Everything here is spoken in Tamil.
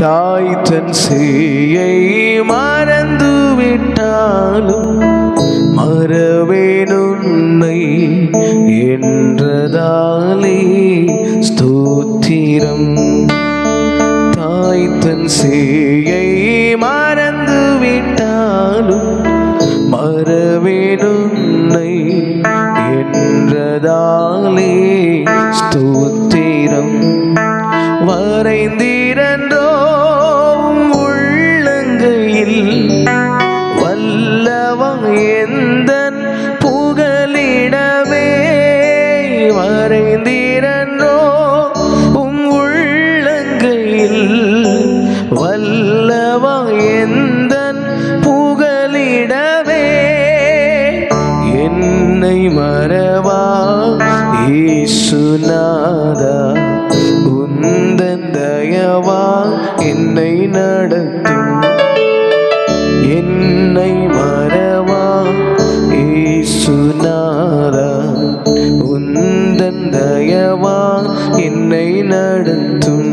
தாய் தன் சேயை மறந்து விட்டாலும் மறவேனுன்னை என்றதாலே ஸ்தோத்திரம். தாய் தன் சேயை மறந்து விட்டாலும் மறவேனுன்னை என்றதாலே ஸ்தோத்திரம். வரைந்திரன்றோ உலகில் வல்லவா எந்த புகலிடமே வரைந்திரன்றோ உம் உள்ளங்கையில் வல்லவா எந்த புகலிடமே என்னை மறவா ஈசுநாதா உந்தன் தயவா என்னை நடத்தும் உந்தன் என்னை நடத்தும்